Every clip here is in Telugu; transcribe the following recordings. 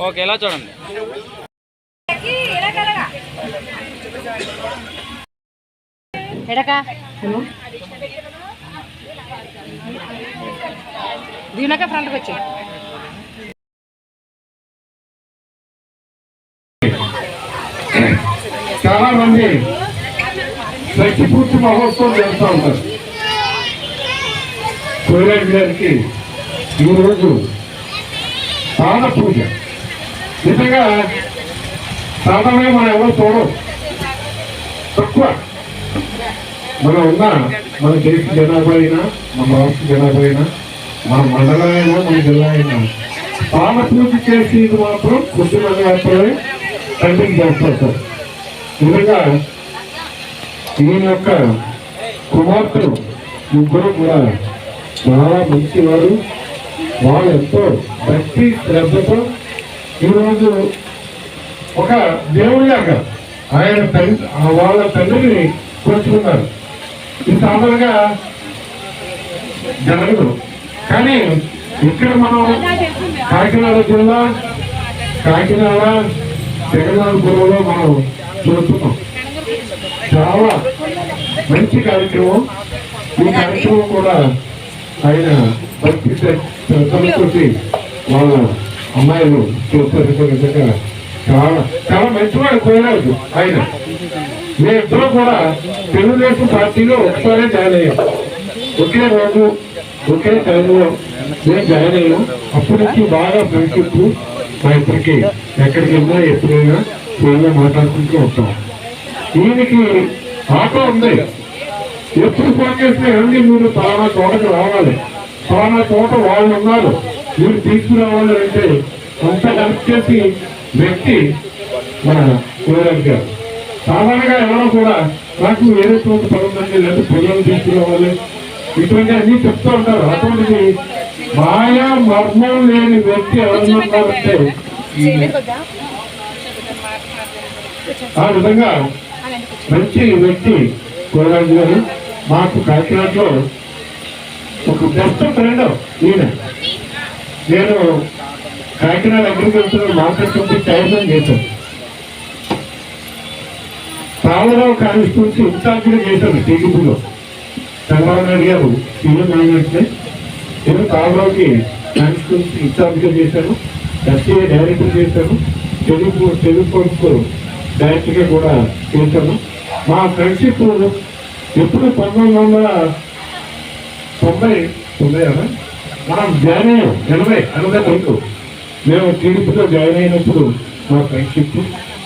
ఓకే ఇలా చూడండి? ఎడక? దీనిక ఫ్రంట్కి వచ్చి చాలా మంది శక్తి పూర్తి మహోత్సవం చేస్తూ ఉంటారు. కోయిరాజు గారికి ఈరోజు పాద పూజ నిజంగా సాధారణంగా మనం ఎవరు చూడం తక్కువ. మనం ఉన్న మన దేశ జనాభా అయినా మన రాష్ట్ర జనాభా అయినా మన మండలం అయినా మన జిల్లా అయినా పాద పూజ చేసేది మాత్రం కొద్దిమంది మాత్రమే కంటిన్యూ చేస్తారు సార్. నిజంగా ఈయన యొక్క కుమార్తెలు ముగ్గురు కూడా చాలా మంచివారు. వాళ్ళు ఎంతో భక్తి శ్రద్ధతో ఈరోజు ఒక దేవుడిలాగా ఆయన తండ్రి వాళ్ళ తండ్రిని కొలుచుకున్నారు ఇది సాధారణంగా జరగదు. కానీ ఇక్కడ మనం కాకినాడ జిల్లా కాకినాడ జగన్నాథపురంలో మనం చూస్తున్నాం. చాలా మంచి కార్యక్రమం. ఈ కార్యక్రమం కూడా ఆయన పరిస్థితి సంస్కృతి వాళ్ళ అమ్మాయిలు చూస్తారు చాలా చాలా మంచివాడు కోరాడు ఆయన. మేమిద్దరం కూడా తెలుగుదేశం పార్టీలో ఒకసారి జాయిన్ అయ్యాం. ఒకే రోజు ఒకే టైంలో మేము జాయిన్ అయ్యాం అప్పటి నుంచి బాగా ఫ్రెండ్షిప్ మా ఇద్దరికి. ఎక్కడికి వెళ్ళినా ఎప్పుడైనా ఫోన్లో మాట్లాడుకుంటూ ఉంటాం. ఈయనకి ఆటో ఉంది. ఎప్పుడు ఫోన్ చేసినా ఏమండి మీరు పలానా తోటకు రావాలి? పలానా తోట వాళ్ళు ఉన్నారు. మీరు తీసుకురావాలి అంటే అంత కనెక్ట్ చేసి వ్యక్తి మన కోరారు గారు సాధారణంగా ఎవరో కూడా నాకు వేరే చోట పని ఉందండి లేదా పిల్లలు తీసుకురావాలి. ఇటువంటి అన్ని చెప్తూ ఉంటారు. అటువంటిది మాయా మర్మం లేని వ్యక్తి ఎవరున్నారంటే ఆ విధంగా మంచి వ్యక్తి కోరాజు గారు మాకు కాకినాడలో ఒక బెస్ట్ ఫ్రెండ్ ఈయన. నేను Kakinada agriculture market committee chairman చేశాను. రామారావు కాన్స్టిట్యూన్సీ ఇన్ఛార్జిగా చేశాను టీడీపీలో. చంద్రబాబు నాయుడు గారు సీఎం అయినట్లే నేను రామారావుకి కాన్స్టిట్యూన్సీ ఇన్ఛార్జిగా చేశాను. ఎస్ఏ డైరెక్టర్ చేశాను. తెలుగు తెలుగు కోర్సు డైరెక్టర్గా కూడా చేశాను. మా ఫ్రెండ్షిప్ ఎప్పుడు పంతొమ్మిది వందల తొంభై తొంభై అనా? మనం జాయిన్ అయ్యాం. ఎనభై ఎనభై వరకు మేము టీడీపీలో జాయిన్ అయినప్పుడు మా ఫ్రెండ్షిప్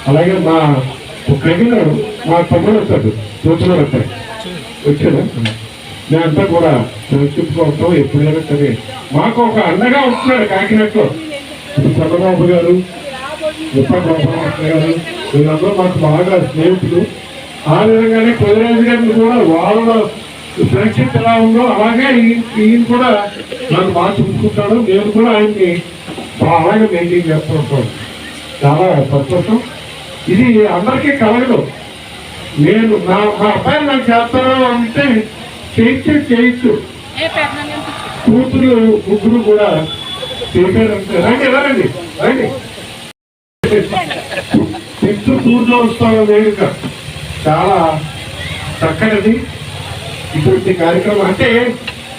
అలాగే మా కగిన మా తమ్ముడు వస్తాడు సూచనలు వస్తాయి. వచ్చాడు? మేమంతా కూడా ఫ్రెండ్షిప్ ఉంటాం ఎప్పుడైనా సరే మాకు ఒక అండగా ఉంటున్నాడు కాకినాడలో. చంద్రబాబు గారు ఉప్ప గారు వీళ్ళందరూ మాకు బాగా స్నేహితులు. ఆ విధంగానే కొదిరాజు గారిని కూడా వాళ్ళ ఫ్రెండ్షిప్ ఎలా ఉందో అలాగే ఈయన కూడా నన్ను బాగా చూసుకుంటాడు. నేను కూడా ఆయన్ని బా- అలాగే మెయింటైన్ చేస్తూ ఉంటాను. చాలా సంతోషం. ఇది అందరికీ కలగదు. నేను నా మా అబ్బాయి నాకు చేస్తాను అంటే చేయొచ్చు చేయొచ్చు కూతురు ముగ్గురు కూడా చేశారంటే రండి ఎలా రండి? నెక్స్ట్ టూర్లో వస్తాను వేడుక చాలా చక్కనిది. ఇటువంటి కార్యక్రమం అంటే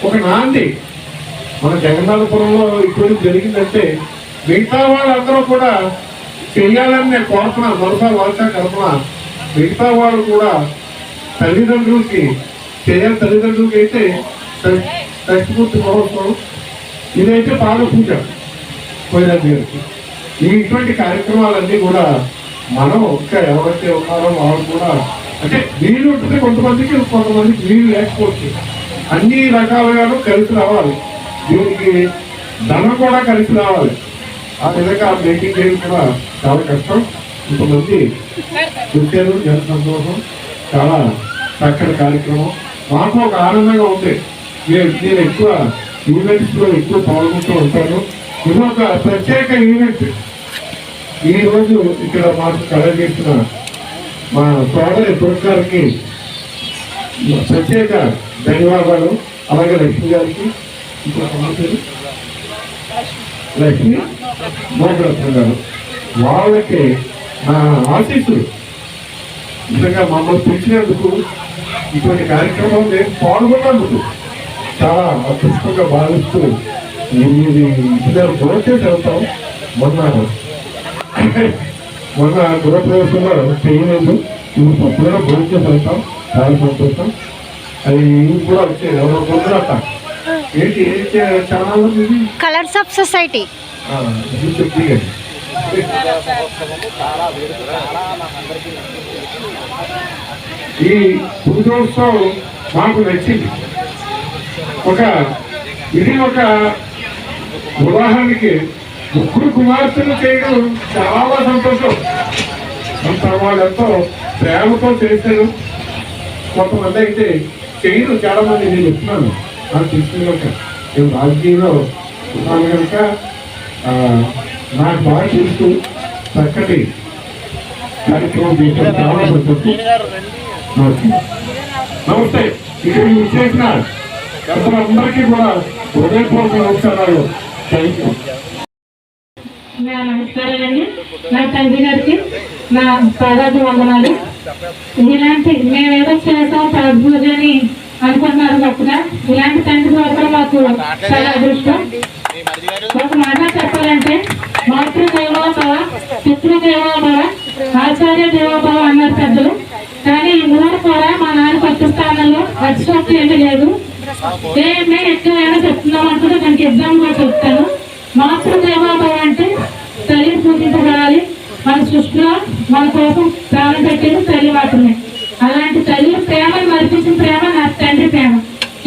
ఒక నాంది. మన జగన్నాథపురంలో ఇప్పుడు జరిగిందంటే మిగతా వాళ్ళందరూ కూడా చెయ్యాలని నేను కోరుతున్నాను మరోసారి వాళ్ళ కల్పన మిగతా వాళ్ళు కూడా తల్లిదండ్రులకి చేయాలి తల్లిదండ్రులకి అయితే షష్టిపూర్తి మహోత్సవం ఇదైతే పాద పూజ పోయిన గారికి ఈ ఇటువంటి కార్యక్రమాలన్నీ కూడా మనం ఇంకా ఎవరైతే ఉన్నారో వాళ్ళు కూడా అంటే వీలు ఉంటుంది కొంతమందికి కొంతమందికి వీలు లేకపోవచ్చు. అన్ని రకాలుగాను కలిసి రావాలి. దీనికి ధనం కూడా కలిసి రావాలి. ఆ విధంగా మేకింగ్ చేయడం కూడా చాలా కష్టం. ఇంతమంది చూశారు జన సంతోషం చాలా చక్కటి కార్యక్రమం. మాకు ఒక ఆనందంగా ఉంది. నేను నేను ఎక్కువ ఈవెంట్స్లో ఎక్కువ పాల్గొంటూ ఉంటాను. ఇది ఒక ప్రత్యేక ఈవెంట్ ఈ రోజు ఇక్కడ మాకు కలగజేసిన మా సోదరి పురస్కారానికి ప్రత్యేక ధన్యవాదాలు. అలాగే లక్ష్మి గారికి లక్ష్మి మోహన్ గారు వాళ్ళకి నా ఆశీస్సులు. నిజంగా మమ్మల్ని పిలిచినందుకు ఇటువంటి కార్యక్రమం నేను పాల్గొన్నందుకు చాలా అదృష్టంగా భావిస్తూ ఇది ఇద్దరు చేసి వెళ్తాం. మొన్న మొన్న గృహప్రవేశంలో చేయలేదు ఇప్పుడు తప్పుగా భోజనం వెళ్తాం చాలా సంతోషం అది ఇవి కూడా వచ్చేది ఎవరో పొందరట ఏంటి ఛానల్ ఇది? కలర్స్ ఆఫ్ సొసైటీ ఇది ఈ పురుషోత్సవం మాకు నచ్చింది. ఒక ఇది ఒక ఉదాహరణకి ముగ్గురు కుమార్తెలు చేయడం చాలా సంతోషం. అంత వాళ్ళు ఎంతో ప్రేమతో చేశారు. కొంతమంది అయితే చేయరు చాలా మంది నేను చెప్తున్నాను. నాకు తీసుకున్నాక నేను రాజకీయంలో ఉన్నాను కనుక నాకు బాగా తెలుసు చక్కటి కార్యక్రమం చాలా సంతోషం. నమస్తే. ఇక్కడ విశేషణ. అందరికీ కూడా హృదయపూర్వక నమస్కారాలు. థ్యాంక్ యూ నా నమస్కారాలండి. నా తండ్రి గారికి నా పాదాది వందనాలు ఇలాంటి మేమేదో చేసాం పూజ అని అనుకుంటున్నారు తప్పుగా ఇలాంటి తండ్రి మాత్రం మాకు చాలా అదృష్టం. ఒక మాట చెప్పాలంటే మాతృ దేవోభవ పితృ దేవోభవ ఆచార్య దేవోభవ అన్నారు పెద్దలు. కానీ ఈ మూడు కూడా మా నాన్న కొత్త స్థానంలో అతిశక్తి ఏమీ లేదు ఏమే ఎక్కువైనా చెప్తున్నాం అనుకుంటే దానికి ఎగ్జామ్ కూడా చెప్తాను. మాతృదేవోభవ అంటే తల్లిని పూజించబడాలి మన సృష్టిలో మన కోసం ప్రాణం పెట్టేది తల్లి మాత్రమే. అలాంటి తల్లి ప్రేమను మరిపించిన ప్రేమ నా తండ్రి ప్రేమ.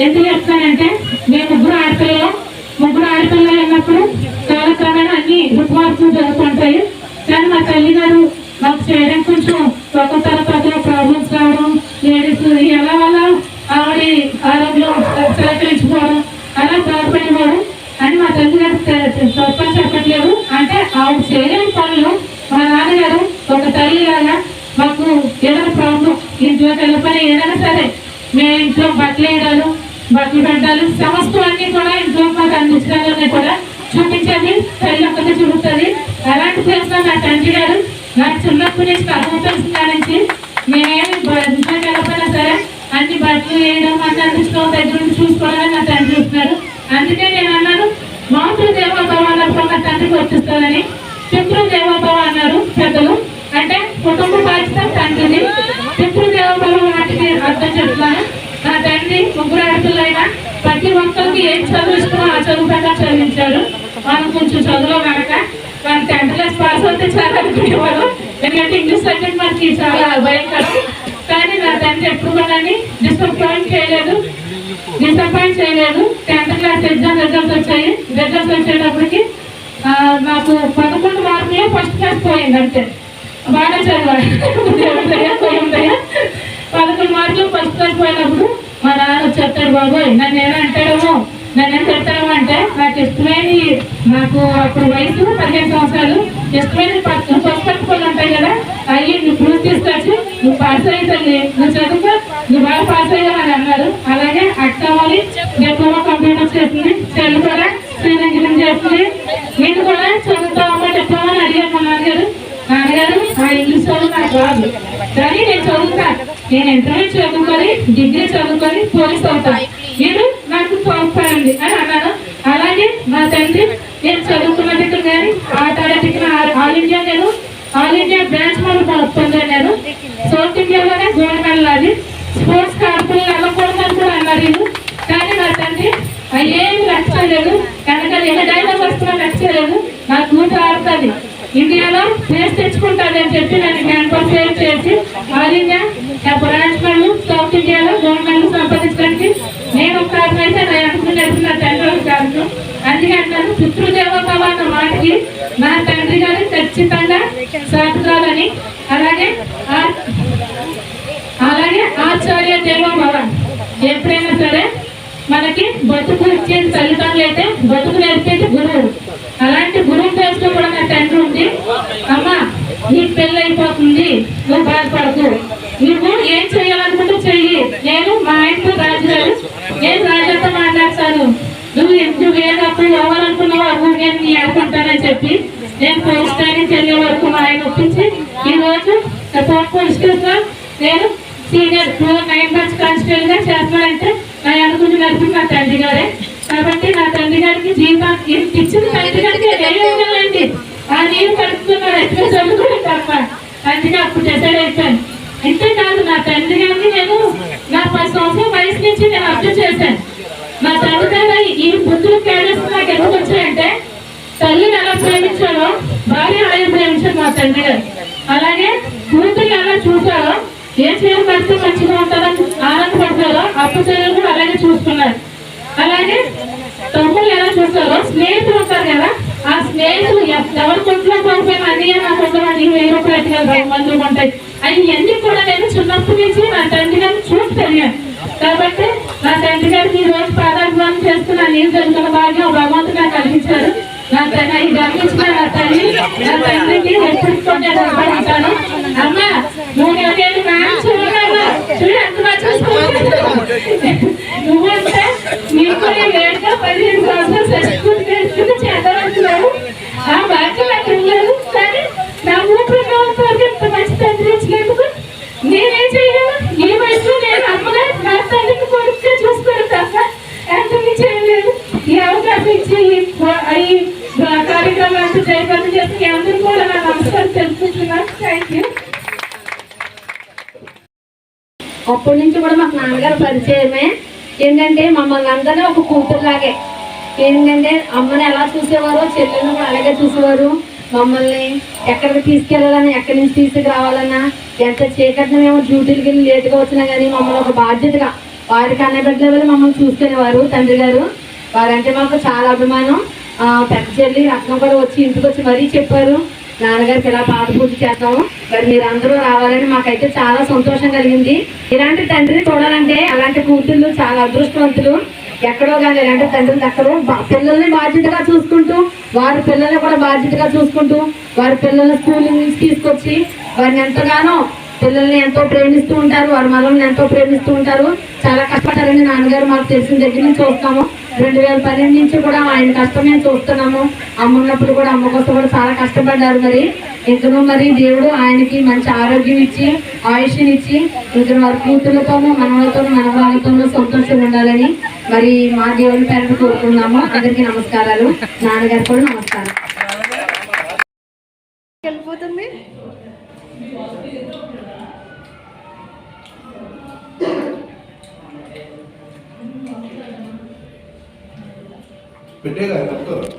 ఎందుకు చెప్తానంటే మేము ముగ్గురు ఆడపిల్లలు. ముగ్గురు ఆడపిల్లలు అన్నప్పుడు కాలక్రమేణా అన్ని రుగ్మార్పులు జరుగుతుంటాయి. కానీ మా తల్లి గారు మాకు చేయడం కొంచెం ఒక తర్వాత ప్రాబ్లమ్స్ రావడం లేడీస్ ఎలా వల్ల ఆవిడ ఆరోగ్యం సహకరించుకోవడం అలా బాధపడేవాడు అని మా తల్లి గారు తప్పని చెప్పట్లేదు. అంటే ఆవిడ చేయలేని పనులు మా నాన్నగారు ఒక తల్లి కదా మాకు ఏదైనా ప్రాబ్లం ఇంట్లో పని ఏదైనా సరే మేము ఇంట్లో బట్టలు వేయడాలు బట్టలు పెట్టాలి సమస్తం అన్ని కూడా ఇంట్లో మాకు అందించడాలన్నీ కూడా చూపించండి. తల్లి ఒక్కటే చూపుతుంది అలాంటి చేసిన నా తండ్రి గారు నాకు చిన్నప్పటి నుంచి కథ తెలిసిన మేమేమి ఇంట్లో వెళ్ళకపోయినా సరే అన్ని బట్టలు వేయడం అన్ని అందించడం దగ్గర నుంచి చూసుకోవాలని నా తండ్రి చూస్తున్నారు అందుకే నేను అన్నాను మాతృ దేవోభవ అన్నప్పుడు తండ్రికి వచ్చిస్తానని పితృ దేవోభవ అన్నారు పెద్దలు. అంటే కుటుంబ బాధ్యత తండ్రిది. పితృ దేవోభవ వాటికి అర్థం చెప్తున్నాను. నా తండ్రి ముగ్గురు ఆడపిల్లైనా ప్రతి ఒక్కరికి ఏం చదువు ఇష్టమో ఆ చదువు ప్రకారం చదివించాడు వాళ్ళు కొంచెం చదువులో కనుక వాళ్ళ టెన్త్ క్లాస్ పాస్ అవుతే చాలా అనుకునేవారు. ఎందుకంటే ఇంగ్లీష్ సబ్జెక్ట్ మనకి చాలా భయంకరం కానీ నా తండ్రి ఎప్పుడు కూడా డిసప్పాయింట్ చేయలేదు. డిసప్పాయింట్ చేయలేదు. టెన్త్ క్లాస్ ఎగ్జామ్ రిజల్ట్స్ వచ్చాయి. రిజల్ట్స్ వచ్చేటప్పటికి నాకు పదకొండు మార్కులు ఫస్ట్ క్లాస్ పోయింది అంతే. బాగా చదివాడు. పదకొండు మార్కులు ఫస్ట్ క్లాస్ పోయినప్పుడు మా నాన్న చెప్తాడు బాబోయ్ నన్ను ఏమైనా అంటాడేమో? నన్ను ఏం చెప్తాడేమో అంటే నాకు ఇష్టమైన నాకు అప్పుడు వయసు పదిహేను సంవత్సరాలు. ఇష్టమైన పళ్ళు ఉంటాయి కదా అవి నువ్వు ప్రూఫ్ తీసుకొచ్చి నువ్వు పాస్ అయ్యి తల్లి. నువ్వు చదువుకో నువ్వు బాగా ఇంగ్లీష్ కానీ నేను చదువుతా. నేను ఇంటర్మీడియట్ చదువుకొని డిగ్రీ చదువుకొని పోలీస్ అవుతా. నేను నాకు తోడ్పడండి అని అన్నాను. అలాగే మా తండ్రి నేను చదువుకున్న దగ్గర కానీ ఆట ఆడే ఆల్ ఇండియా నేను ఆల్ ఇండియా బ్రాంచ్ మనం పొందాను నేను సౌత్ ఇండియాలోనే గోల్డ్ మెడల్ అది స్పోర్ట్స్ ఆడపిల్లలు వెళ్ళకూడదని కూడా అన్నారు వీళ్ళు కానీ నా తండ్రి అయ్యేమి లక్ష్యం లేదు కనుక ఏ డైలాగ్ వస్తున్నా లక్ష్యం లేదు నా కూతురు ఆడుతుంది ఇండియాలో ప్లేస్ తెచ్చుకుంటుంది అని చెప్పి నన్ను క్యాంపస్ సేవ్ చేసి all India branch medal south ఇండియాలో గవర్నమెంట్ సంపాదించడానికి నేను ఒక అయితే నా వెనక నడిపిన నా తండ్రి గారు కారణం అందుకే అంటాను పితృదేవోభవ అన్న మాటకి నా తండ్రి గారు ఖచ్చితంగా సాగుతాలని అలాగే ఆ- అలాగే ఆచార్య దేవోభవ. ఎప్పుడైనా సరే మనకి బతుకు ఇచ్చేది తల్లిదండ్రులు అయితే బతుకు నేర్పేది గురువు. అలాంటి గురువు ప్లేస్ కూడా నా తండ్రి ఉంది. అమ్మా నీ పెళ్ళి అయిపోతుంది నువ్వు బాధపడదు నువ్వు ఏం చేయాలనుకుంటే చెయ్యి. నేను మా ఆయనతో రాజుగారు. నేను రాజాతో మాట్లాడతాను. నువ్వు నువ్వు ఏదప్పుడు ఇవ్వాలనుకున్నావు అప్పుడు నేను నీ అనుకుంటానని చెప్పి నేను పోలీస్ స్టేషన్కి వెళ్ళే వరకు మా ఆయన ఒప్పించి ఈ రోజు నేను సీనియర్ టూ నైన్ మంత్స్ కానిస్టేబుల్గా చేస్తున్నానంటే నా అనుకుని నడిపి మా తండ్రి గారే. కాబట్టి నా తండ్రి గారికి జీవితం ఇచ్చిన తండ్రి గారికి ఏమేమి ఆ నీరు కడుపుతున్నారు ఎట్లా చదువుకుని తప్ప అందుకే అప్పుడు డిసైడ్ అయిపోయాను. అంతేకాదు నా తండ్రి గారిని నేను నా పది సంవత్సరం వయసు నుంచి నేను అబ్జర్వ్ చేశాను. నా తల్లిదండ్రులు ఈ బుద్ధులు కేడస్ నాకు ఎందుకు వచ్చాయంటే తల్లిని ఎలా ప్రేమించాలో భార్య అలాగే ప్రేమించారు మా తండ్రి గారు. అలాగే కూతురు ఎలా చూసారో ఏ చీర కడితే మంచిగా ఉంటుందని ఆనందపడతారో అప్పు చీరలు కూడా అలాగే చూసుకున్నారు. అలాగే తమ్ముళ్ళు ఎలా చూసారో స్నేహితులు ఉంటారు కదా ఆ స్నేహితులు ఎవరి కొంట్లో పోకపోయినా అన్నయ్య నా కొంట్లో అన్ని వెయ్యి రూపాయలు ఎట్టుకెళ్తారు మందులు ఉంటాయి. అవి కూడా నేను చిన్నప్పటి నుంచి నా తండ్రి గారిని చూసి పెరిగాను. కాబట్టి నా తండ్రి గారికి ఈ రోజు పాదాభిమానం చేస్తున్న నేను జరుగుతున్న భాగ్యం భగవంతుడు నాకు కల్పించారు నా తన ఇది గమనించిన నా తల్లి నా ఈ ఈ చేసి అందరూ కూడా నా నమస్కారం తెలుపుకుంటున్నాను. థ్యాంక్ యూ అప్పటి నుంచి కూడా మాకు నాన్నగారు పరిచయమే. ఏంటంటే మమ్మల్ని అందరినీ ఒక కూతురులాగే. ఏంటంటే అమ్మని ఎలా చూసేవారో చెల్లెలను కూడా అలాగే చూసేవారు. మమ్మల్ని ఎక్కడికి తీసుకెళ్ళాలన్నా ఎక్కడి నుంచి తీసుకురావాలన్నా ఎంత చీకటిన మేము డ్యూటీలకి వెళ్ళి లేటుగా వచ్చినా కానీ మమ్మల్ని ఒక బాధ్యతగా వారికి అన్న బిడ్డల మమ్మల్ని చూసుకునేవారు. తండ్రి గారు వారంటే మాకు చాలా అభిమానం. పెద్ద చెల్లి రత్నం కూడా వచ్చి ఇంటికి వచ్చి మరీ చెప్పారు. నాన్నగారికి ఇలా పాద పూజ చేద్దాము. మరి మీరు అందరూ రావాలని మాకైతే చాలా సంతోషం కలిగింది. ఇలాంటి తండ్రిని చూడాలంటే అలాంటి కూతుళ్ళు చాలా అదృష్టవంతులు. ఎక్కడో కానీ ఇలాంటి తండ్రులు ఎక్కడో పిల్లల్ని బాధ్యతగా చూసుకుంటూ వారి పిల్లల్ని కూడా బాధ్యతగా చూసుకుంటూ వారి పిల్లల్ని స్కూల్ నుంచి తీసుకొచ్చి వారిని ఎంతగానో పిల్లల్ని ఎంతో ప్రేమిస్తూ ఉంటారు. వారి మనల్ని ఎంతో ప్రేమిస్తూ ఉంటారు. చాలా కష్టపడారని నాన్నగారు మాకు తెలిసిన దగ్గర నుంచి చూస్తాము రెండు వేల పన్నెండు నుంచి కూడా ఆయన కష్టం చూస్తున్నాము. అమ్మున్నప్పుడు కూడా అమ్మ కోసం కూడా చాలా కష్టపడ్డారు మరి. ఇంకను మరి దేవుడు ఆయనకి మంచి ఆరోగ్యం ఇచ్చి ఆయుష్నిచ్చి ఇంకను వారి కూతుర్లతోనూ మనవలతోనూ మనవాళ్ళతోనూ సంతోషంగా ఉండాలని మరి మా దేవుని పేరు కోరుకున్నాము అందరికీ నమస్కారాలు. నాన్నగారు కూడా నమస్కారం. పెట్టేగా చెప్తారు ఆ,